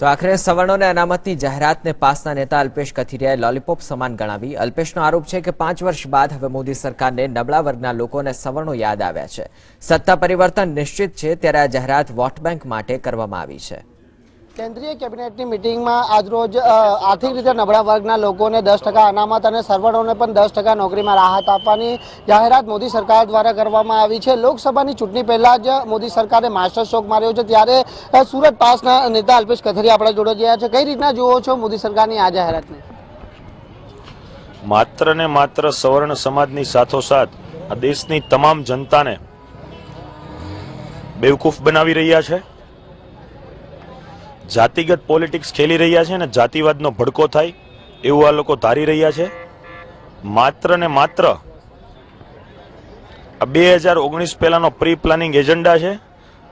તો આખરે સવર્ણોને અનામતની જાહેરાતને પાસના નેતા અલ્પેશ કથિરિયાએ લોલીપોપ સમાન ગણાવી. અલ્પેશનો આરોપ છે કે પાંચ વર્ષ બાદ હવે મોદી સરકારને નબળા વર્ગના લોકોને સવર્ણો યાદ આવ્યા છે. સત્તા પરિવર્તન નિશ્ચિત છે ત્યારે આ જાહેરાત વોટ બેંક માટે કરવામાં આવી છે. કેન્દ્રીય કેબિનેટની મિટિંગમાં આજરોજ આર્થિક રીતે નબળા વર્ગના લોકોને દસ ટકા અનામત અને સર્વરોને પણ દસ ટકા નોકરીમાં રાહત આપવાની જાહેરાત મોદી સરકાર દ્વારા કરવામાં આવી છે. લોકસભાની ચૂંટણી પહેલાં જ મોદી સરકારે માસ્ટર શોક માર્યો છે. ત્યારે સુરત પાસના નેતા અલ્પેશ કથરી આપણા જોડે ગયા છે. કઈ રીતના જુઓ છો મોદી સરકારની આ જાહેરાતને? માત્ર ને માત્ર સવર્ણ સમાજની સાથોસાથ આ દેશની તમામ જનતાને બેવકૂફ બનાવી રહ્યા છે. જાતિગત પોલિટિક્સ ખેલી રહ્યા છે અને જાતિવાદનો ભડકો થાય, એવું આ લોકો ધારી રહ્યા છે. માત્ર ને માત્ર આ બે હજાર ઓગણીસ પહેલાંનો પ્રી પ્લાનિંગ એજન્ડા છે.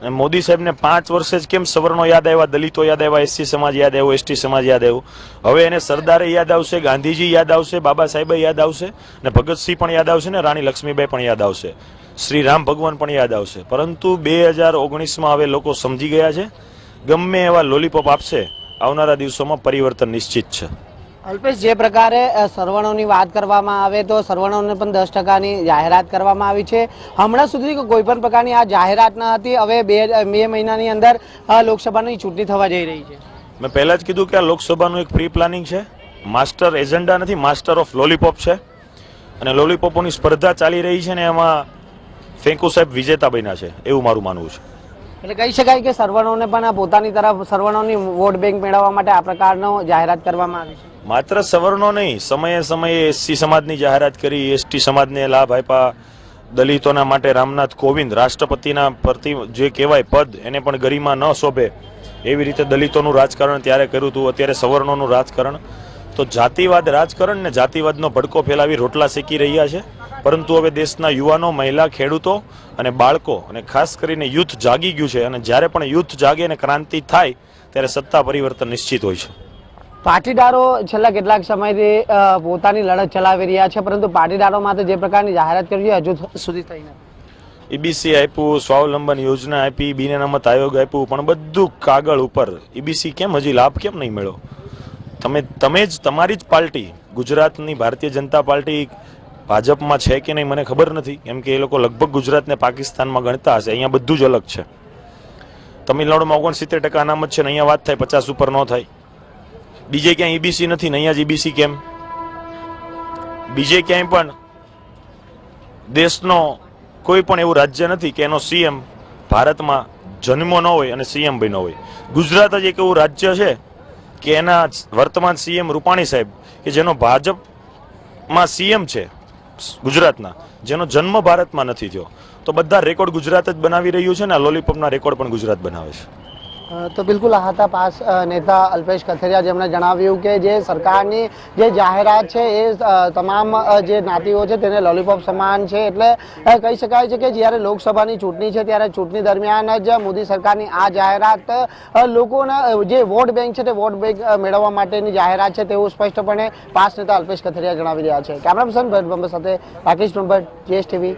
અને મોદી સાહેબને પાંચ વર્ષે જ કેમ સવર્ણો યાદ આવ્યા, દલિતો યાદ આવ્યા, એસસી સમાજ યાદ આવ્યો, એસટી સમાજ યાદ આવ્યો? હવે એને સરદારે યાદ આવશે, ગાંધીજી યાદ આવશે બાબા સાહેબે યાદ આવશે ને ભગતસિંહ પણ યાદ આવશે, ને રાણી લક્ષ્મીબાઈ પણ યાદ આવશે. શ્રી રામ ભગવાન પણ યાદ આવશે. પરંતુ બે હજાર ઓગણીસમાં હવે લોકો સમજી ગયા છે. ગમે એવા લોલીપોપ આપશે આવનારા દિવસોમાં પરિવર્તન નિશ્ચિત છે. અલ્પેશ જે પ્રકારે સરવણોની વાત કરવામાં આવે તો સર્વણોને પણ દસ ટકાની જાહેરાત કરવામાં આવી છે. હમણાં સુધી કોઈ પણ પ્રકારની આ જાહેરાત ન હતી. હવે બે બે મહિનાની અંદર લોકસભાની ચૂંટણી થવા જઈ રહી છે. મેં પહેલાં જ કીધું કે આ લોકસભાનું એક પ્રી પ્લાનિંગ છે. માસ્ટર એજન્ડા નથી માસ્ટર ઓફ લોલીપોપ છે. અને લોલીપોપોની સ્પર્ધા ચાલી રહી છે ને એમાં ફેંકુ સાહેબ વિજેતા બન્યા છે. એવું મારું માનવું છે. એટલે કહી શકાય કે સર્વણોને પણ પોતાની તરફ, સર્વણોની વોટ બેંક મેળવવા માટે આ પ્રકારનો જાહેરાત કરવામાં આવી છે. માત્ર સવર્ણો નહીં, સમયે સમયે એસસી સમાજની જાહેરાત કરી એસટી સમાજને લાભ આપ્યા. દલિતોના માટે રામનાથ કોવિંદ, રાષ્ટ્રપતિના પ્રતિ જે કહેવાય પદ, એને પણ ગરિમા ન શોભે. એવી રીતે દલિતોનું રાજકારણ ત્યારે કર્યું હતું, અત્યારે સવર્ણોનું રાજકારણ. તો જાતિવાદ રાજકારણ ને જાતિવાદનો ભડકો ફેલાવી રોટલા શેકી રહ્યા છે. પરંતુ હવે દેશના યુવાનો મહિલા ખેડૂતો અને બાળકો અને ખાસ કરીને યુથ જાગી ગયું છે અને જ્યારે પણ યુથ જાગે અને ક્રાંતિ થાય ત્યારે સત્તા પરિવર્તન નિશ્ચિત હોય છે. પાટીદારો છેલ્લા કેટલાક સમયથી પોતાની લડત ચલાવી રહ્યા છે પરંતુ પાટીદારો માટે જે પ્રકારની જાહેરાત કરી છે હજુ સુધી થઈ નથી. ઈબીસી આપ્યું સ્વાવલંબન યોજના આપી બિન અનામત આયોગ આપ્યું પણ બધું કાગળ ઉપર. ઈબીસી કેમ? હજી લાભ કેમ નહીં મળ્યો? તમે તમે જ તમારી જ પાર્ટી ગુજરાતની ભારતીય જનતા પાર્ટી ભાજપમાં છે કે નહીં મને ખબર નથી. કેમ કે એ લોકો લગભગ ગુજરાતને પાકિસ્તાનમાં ગણતા હશે. અહીંયા બધું જ અલગ છે. તમિલનાડુમાં ઓગણસિત્તેર ટકા અનામત છે ને અહીંયા વાત થાય પચાસ ઉપર ન થાય. બીજે ક્યાંય ઈબીસી નથી ને અહીંયા જ ઈબીસી કેમ? બીજે ક્યાંય પણ દેશનો કોઈ પણ એવું રાજ્ય નથી કે એનો સીએમ ભારતમાં જન્મો ન હોય અને સીએમ બન્યો હોય. ગુજરાત જ એક એવું રાજ્ય છે કે એના વર્તમાન સીએમ રૂપાણી સાહેબ કે જેનો ભાજપમાં સીએમ છે. ગુજરાતના, જેનો જન્મ ભારતમાં નથી થયો. તો બધા રેકોર્ડ ગુજરાત જ બનાવી રહ્યું છે ને લોલીપોપના રેકોર્ડ પણ ગુજરાત બનાવે છે. તો બિલકુલ આ હતા પાસ નેતા અલ્પેશ કથિરિયા જેમણે જણાવ્યું કે જે સરકારની જે જાહેરાત છે એ તમામ જે જ્ઞાતિઓ છે તેને લોલીપોપ સમાન છે. એટલે કહી શકાય છે કે જ્યારે લોકસભાની ચૂંટણી છે ત્યારે ચૂંટણી દરમિયાન જ મોદી સરકારની આ જાહેરાત લોકોના જે વોટ બેંક છે તે વોટ બેંક મેળવવા માટેની જાહેરાત છે તેવું સ્પષ્ટપણે પાસ નેતા અલ્પેશ કથિરિયા જણાવી રહ્યા છે. કેમેરા પર્સન ભરત સાથે રાકેશ બ્રહ્મભટ્ટ જીએસ ટીવી